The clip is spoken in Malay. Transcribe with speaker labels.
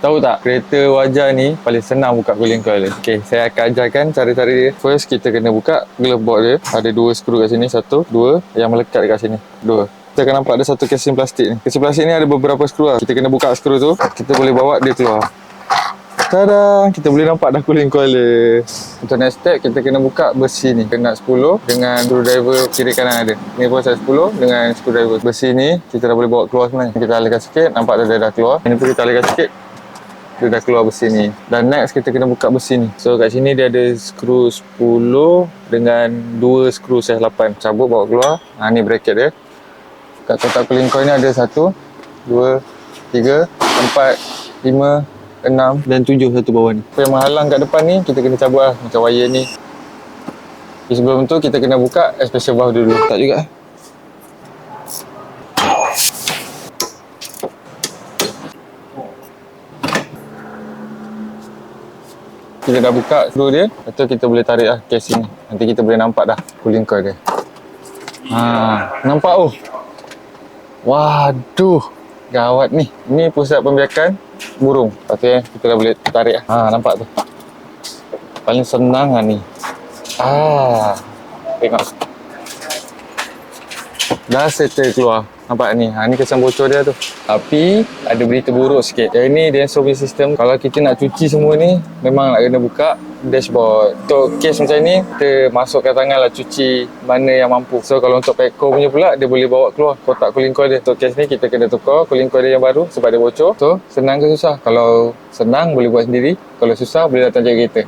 Speaker 1: Tahu tak, kereta wajar ni paling senang buka cooling coil dia. Okay, saya akan ajarkan cara-cara dia. First, kita kena buka glove box dia. Ada dua skru kat sini. Satu, dua. Yang melekat kat sini. Dua. Kita akan nampak ada satu casing plastik ni. Casing plastik ni ada beberapa skru lah. Kita kena buka skru tu. Kita boleh bawa dia keluar. Tada! Kita boleh nampak dah cooling coil dia. Untuk next step, kita kena buka besi ni. Kena 10 dengan screwdriver kiri kanan ada. Ni pun saya 10 dengan screwdriver. Besi ni, kita dah boleh bawa keluar sebenarnya. Kita alihkan sikit, nampak dah, dah keluar. Ini pun kita alihkan sikit. Dia dah keluar besi ni. Dan next, kita kena buka besi ni. So, kat sini dia ada skru 10 dengan 2 skru size 8. Cabut, bawa keluar. Ha, ni bracket dia. Kat kotak cooling coil ni ada 1, 2, 3, 4, 5, 6 dan 7 satu bawah ni. Apa yang menghalang kat depan ni kita kena cabut lah macam wire ni. Sebelum tu kita kena buka expansion valve dulu. Tak juga Kita dah buka screw dia, lepas kita boleh tarik lah casing ni. Nanti kita boleh nampak dah cooling coil dia. Ha, nampak oh. Waduh, gawat ni. Ni pusat pembiakan burung. Lepas tu eh, kita dah boleh tarik lah. Ha, nampak tu. Paling senang lah ni. Ah, tengok. Dah settle keluar. Nampak ni. Ha, ni kesan bocor dia tu. Tapi, ada berita buruk sikit. Yang ni dia punya system. Kalau kita nak cuci semua ni, memang nak kena buka dashboard. Untuk case macam ni, kita masukkan tangan lah cuci mana yang mampu. So, kalau untuk Petco punya pula, dia boleh bawa keluar kotak cooling coil dia. Untuk case ni, kita kena tukar cooling coil dia yang baru sebab dia bocor. So, senang ke susah? Kalau senang, boleh buat sendiri. Kalau susah, boleh datang jaga kita.